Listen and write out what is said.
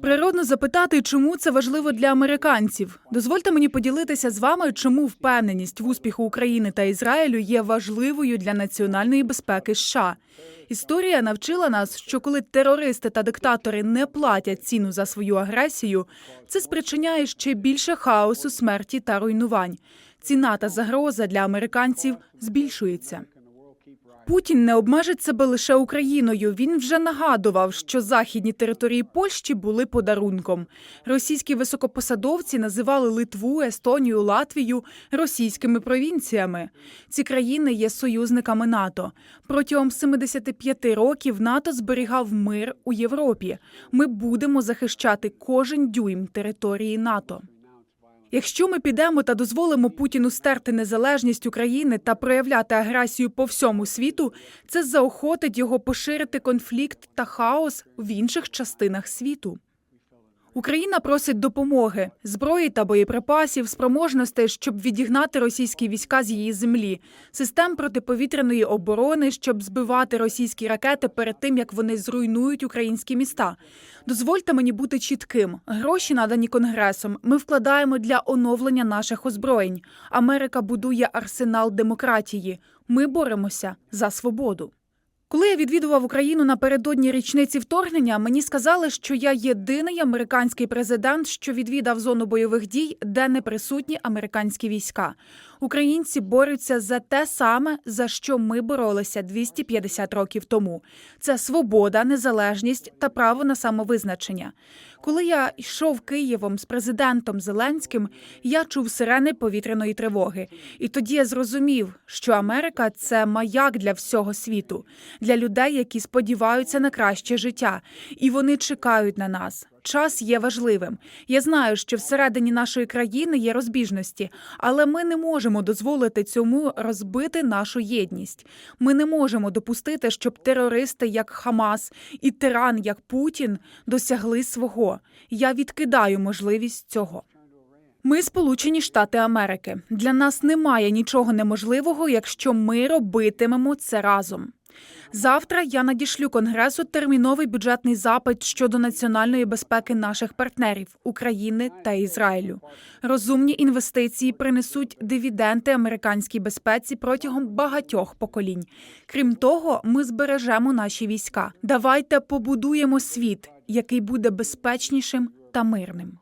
Природно запитати, чому це важливо для американців. Дозвольте мені поділитися з вами, чому впевненість в успіху України та Ізраїлю є важливою для національної безпеки США. Історія навчила нас, що коли терористи та диктатори не платять ціну за свою агресію, це спричиняє ще більше хаосу, смерті та руйнувань. Ціна та загроза для американців збільшується. Путін не обмежить себе лише Україною. Він вже нагадував, що західні території Польщі були подарунком. Російські високопосадовці називали Литву, Естонію, Латвію російськими провінціями. Ці країни є союзниками НАТО. Протягом 75 років НАТО зберігав мир у Європі. Ми будемо захищати кожен дюйм території НАТО. Якщо ми підемо та дозволимо Путіну стерти незалежність України та проявляти агресію по всьому світу, це заохотить його поширити конфлікт та хаос в інших частинах світу. Україна просить допомоги, зброї та боєприпасів, спроможностей, щоб відігнати російські війська з її землі, систем протиповітряної оборони, щоб збивати російські ракети перед тим, як вони зруйнують українські міста. Дозвольте мені бути чітким. Гроші, надані конгресом, ми вкладаємо для оновлення наших озброєнь. Америка будує арсенал демократії. Ми боремося за свободу. Коли я відвідував Україну напередодні річниці вторгнення, мені сказали, що я єдиний американський президент, що відвідав зону бойових дій, де не присутні американські війська. Українці борються за те саме, за що ми боролися 250 років тому: це свобода, незалежність та право на самовизначення. Коли я йшов Києвом з президентом Зеленським, я чув сирени повітряної тривоги, і тоді я зрозумів, що Америка це маяк для всього світу, для людей, які сподіваються на краще життя, і вони чекають на нас. Час є важливим. Я знаю, що всередині нашої країни є розбіжності, але ми не можемо дозволити цьому розбити нашу єдність. Ми не можемо допустити, щоб терористи, як Хамас, і тиран, як Путін, досягли свого. Я відкидаю можливість цього. Ми Сполучені Штати Америки. Для нас немає нічого неможливого, якщо ми робитимемо це разом. Завтра я надішлю Конгресу терміновий бюджетний запит щодо національної безпеки наших партнерів України та Ізраїлю. Розумні інвестиції принесуть дивіденти американській безпеці протягом багатьох поколінь. Крім того, ми збережемо наші війська. Давайте побудуємо світ, який буде безпечнішим та мирним.